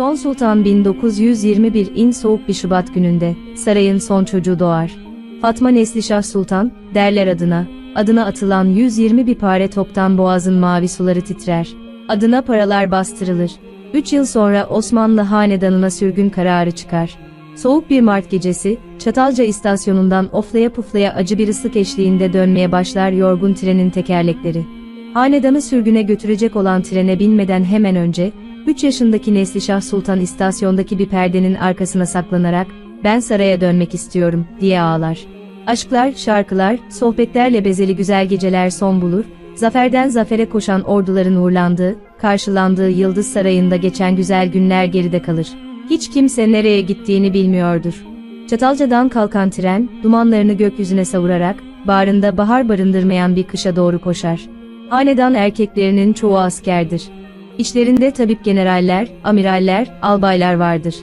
Son Sultan 1921'in soğuk bir Şubat gününde sarayın son çocuğu doğar. Fatma Neslişah Sultan derler adına, adına atılan 120 bir pare toptan boğazın mavi suları titrer. Adına paralar bastırılır. 3 yıl sonra Osmanlı hanedanına sürgün kararı çıkar. Soğuk bir Mart gecesi, Çatalca istasyonundan oflaya puflaya acı bir ıslık eşliğinde dönmeye başlar yorgun trenin tekerlekleri. Hanedanı sürgüne götürecek olan trene binmeden hemen önce, 3 yaşındaki Neslişah Sultan istasyondaki bir perdenin arkasına saklanarak, ben saraya dönmek istiyorum, diye ağlar. Aşklar, şarkılar, sohbetlerle bezeli güzel geceler son bulur, zaferden zafere koşan orduların uğurlandığı, karşılandığı Yıldız Sarayı'nda geçen güzel günler geride kalır. Hiç kimse nereye gittiğini bilmiyordur. Çatalca'dan kalkan tren, dumanlarını gökyüzüne savurarak, bağrında bahar barındırmayan bir kışa doğru koşar. Hanedan erkeklerinin çoğu askerdir. İçlerinde tabip generaller, amiraller, albaylar vardır.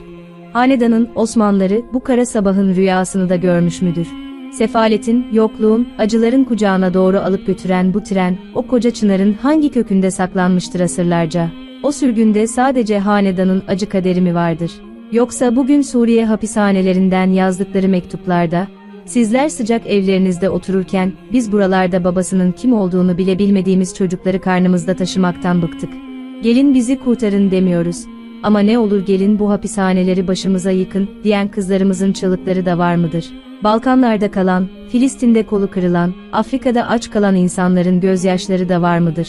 Hanedanın Osmanlıları bu kara sabahın rüyasını da görmüş müdür? Sefaletin, yokluğun, acıların kucağına doğru alıp götüren bu tren, o koca çınarın hangi kökünde saklanmıştır asırlarca? O sürgünde sadece hanedanın acı kaderi mi vardır? Yoksa bugün Suriye hapishanelerinden yazdıkları mektuplarda, sizler sıcak evlerinizde otururken, biz buralarda babasının kim olduğunu bile bilmediğimiz çocukları karnımızda taşımaktan bıktık. Gelin bizi kurtarın demiyoruz. Ama ne olur gelin bu hapishaneleri başımıza yıkın, diyen kızlarımızın çığlıkları da var mıdır? Balkanlarda kalan, Filistin'de kolu kırılan, Afrika'da aç kalan insanların gözyaşları da var mıdır?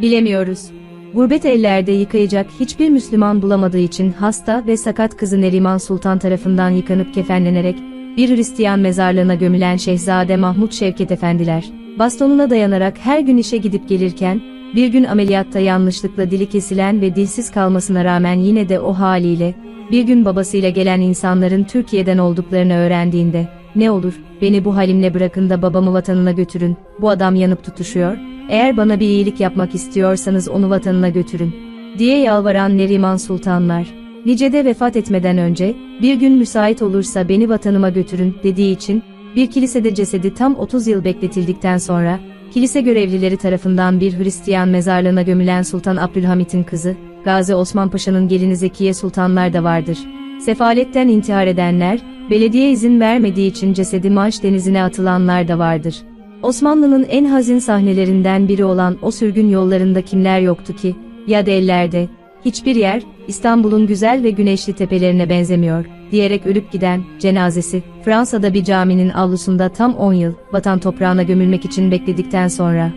Bilemiyoruz. Gurbet ellerde yıkayacak hiçbir Müslüman bulamadığı için hasta ve sakat kızı Neriman Sultan tarafından yıkanıp kefenlenerek, bir Hristiyan mezarlığına gömülen Şehzade Mahmut Şevket Efendiler, bastonuna dayanarak her gün işe gidip gelirken, bir gün ameliyatta yanlışlıkla dili kesilen ve dilsiz kalmasına rağmen yine de o haliyle, bir gün babasıyla gelen insanların Türkiye'den olduklarını öğrendiğinde, ne olur, beni bu halimle bırakın da babamı vatanına götürün, bu adam yanıp tutuşuyor, eğer bana bir iyilik yapmak istiyorsanız onu vatanına götürün, diye yalvaran Neriman Sultanlar. Nicede vefat etmeden önce, bir gün müsait olursa beni vatanıma götürün, dediği için, bir kilisede cesedi tam 30 yıl bekletildikten sonra, kilise görevlileri tarafından bir Hristiyan mezarlığına gömülen Sultan Abdülhamit'in kızı, Gazi Osman Paşa'nın gelini Zekiye Sultanlar da vardır. Sefaletten intihar edenler, belediye izin vermediği için cesedi Manş denizine atılanlar da vardır. Osmanlı'nın en hazin sahnelerinden biri olan o sürgün yollarında kimler yoktu ki, ya da ellerde, hiçbir yer, İstanbul'un güzel ve güneşli tepelerine benzemiyor, diyerek ölüp giden, cenazesi, Fransa'da bir caminin avlusunda tam 10 yıl, vatan toprağına gömülmek için bekledikten sonra,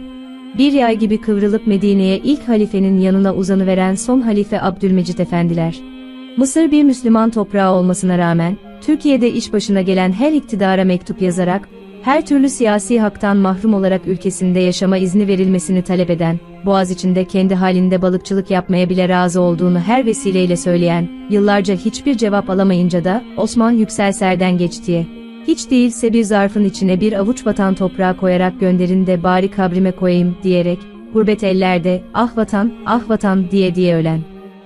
bir yay gibi kıvrılıp Medine'ye ilk halifenin yanına uzanıveren son halife Abdülmecit Efendiler. Mısır bir Müslüman toprağı olmasına rağmen, Türkiye'de iş başına gelen her iktidara mektup yazarak, her türlü siyasi haktan mahrum olarak ülkesinde yaşama izni verilmesini talep eden, Boğaz içinde kendi halinde balıkçılık yapmaya bile razı olduğunu her vesileyle söyleyen, yıllarca hiçbir cevap alamayınca da Osman Yükselser'den geçtiye. Hiç değilse bir zarfın içine bir avuç vatan toprağı koyarak gönderin de bari kabrime koyayım diyerek, gurbet ellerde, ah vatan, ah vatan diye diye ölen.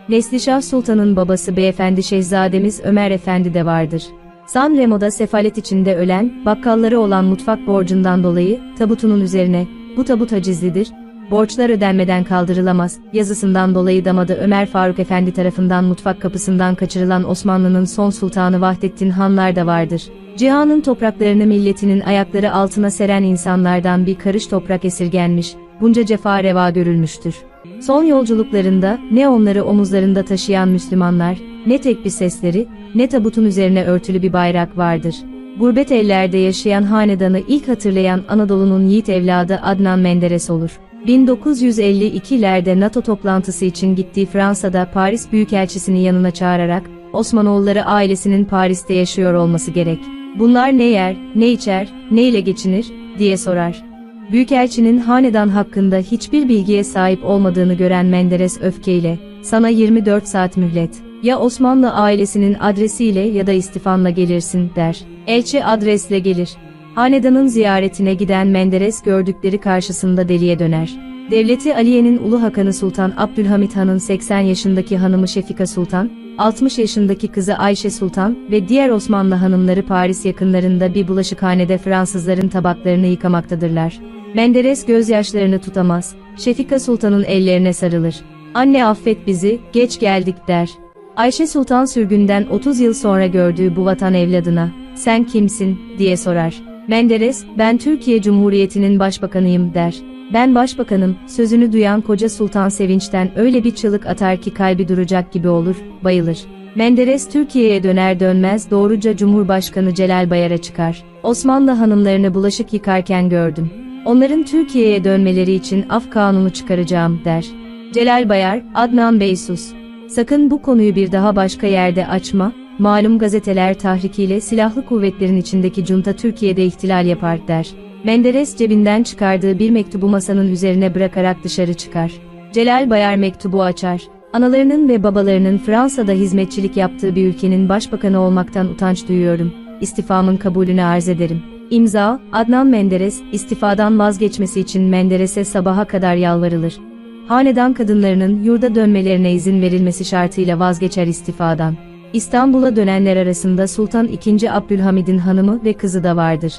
Neslişah Sultan'ın babası beyefendi Şehzademiz Ömer Efendi de vardır. San Remo'da sefalet içinde ölen, bakkalları olan mutfak borcundan dolayı, tabutunun üzerine, bu tabut hacizlidir, borçlar ödenmeden kaldırılamaz, yazısından dolayı damadı Ömer Faruk Efendi tarafından mutfak kapısından kaçırılan Osmanlı'nın son sultanı Vahdettin Hanlar da vardır. Cihanın topraklarını milletinin ayakları altına seren insanlardan bir karış toprak esirgenmiş, bunca cefa reva görülmüştür. Son yolculuklarında ne onları omuzlarında taşıyan Müslümanlar, ne tek bir sesleri, ne tabutun üzerine örtülü bir bayrak vardır. Gurbet ellerde yaşayan hanedanı ilk hatırlayan Anadolu'nun yiğit evladı Adnan Menderes olur. 1952'lerde NATO toplantısı için gittiği Fransa'da Paris Büyükelçisini yanına çağırarak, Osmanoğulları ailesinin Paris'te yaşıyor olması gerek. Bunlar ne yer, ne içer, ne ile geçinir, diye sorar. Büyükelçinin hanedan hakkında hiçbir bilgiye sahip olmadığını gören Menderes öfkeyle, sana 24 saat mühlet, ya Osmanlı ailesinin adresiyle ya da istifanla gelirsin, der. Elçi adresle gelir. Hanedanın ziyaretine giden Menderes gördükleri karşısında deliye döner. Devleti Aliye'nin Ulu Hakanı Sultan Abdülhamit Han'ın 80 yaşındaki hanımı Şefika Sultan, 60 yaşındaki kızı Ayşe Sultan ve diğer Osmanlı hanımları Paris yakınlarında bir bulaşıkhanede Fransızların tabaklarını yıkamaktadırlar. Menderes gözyaşlarını tutamaz, Şefika Sultan'ın ellerine sarılır. Anne affet bizi, geç geldik der. Ayşe Sultan sürgünden 30 yıl sonra gördüğü bu vatan evladına, sen kimsin, diye sorar. Menderes, ben Türkiye Cumhuriyeti'nin başbakanıyım der. Ben başbakanım, sözünü duyan koca sultan sevinçten öyle bir çığlık atar ki kalbi duracak gibi olur, bayılır. Menderes Türkiye'ye döner dönmez doğruca Cumhurbaşkanı Celal Bayar'a çıkar. Osmanlı hanımlarını bulaşık yıkarken gördüm. Onların Türkiye'ye dönmeleri için af kanunu çıkaracağım, der. Celal Bayar, Adnan Bey sus. Sakın bu konuyu bir daha başka yerde açma, malum gazeteler tahrikiyle silahlı kuvvetlerin içindeki junta Türkiye'de ihtilal yapar, der. Menderes cebinden çıkardığı bir mektubu masanın üzerine bırakarak dışarı çıkar. Celal Bayar mektubu açar. Analarının ve babalarının Fransa'da hizmetçilik yaptığı bir ülkenin başbakanı olmaktan utanç duyuyorum. İstifamın kabulünü arz ederim. İmza, Adnan Menderes, istifadan vazgeçmesi için Menderes'e sabaha kadar yalvarılır. Hanedan kadınlarının yurda dönmelerine izin verilmesi şartıyla vazgeçer istifadan. İstanbul'a dönenler arasında Sultan II. Abdülhamid'in hanımı ve kızı da vardır.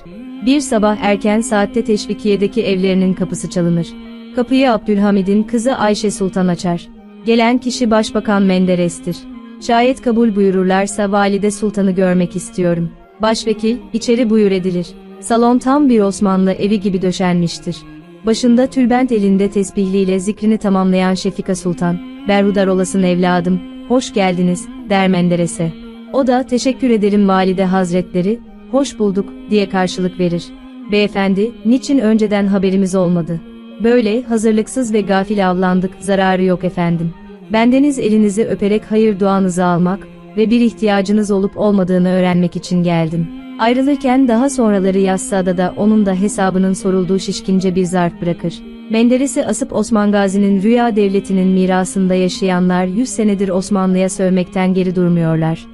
Bir sabah erken saatte Teşvikiye'deki evlerinin kapısı çalınır. Kapıyı Abdülhamid'in kızı Ayşe Sultan açar. Gelen kişi Başbakan Menderes'tir. Şayet kabul buyururlarsa Valide Sultan'ı görmek istiyorum. Başvekil, içeri buyur edilir. Salon tam bir Osmanlı evi gibi döşenmiştir. Başında tülbent elinde tesbihliyle zikrini tamamlayan Şefika Sultan, berhudar olasın evladım, hoş geldiniz, der Menderes'e. O da teşekkür ederim valide hazretleri, hoş bulduk, diye karşılık verir. Beyefendi, niçin önceden haberimiz olmadı? Böyle hazırlıksız ve gafil avlandık, zararı yok efendim. Bendeniz elinizi öperek hayır duanızı almak ve bir ihtiyacınız olup olmadığını öğrenmek için geldim. Ayrılırken daha sonraları yazsada da onun da hesabının sorulduğu şişkince bir zarf bırakır. Menderes'i asıp Osman Gazi'nin Rüya Devleti'nin mirasında yaşayanlar 100 senedir Osmanlı'ya sövmekten geri durmuyorlar.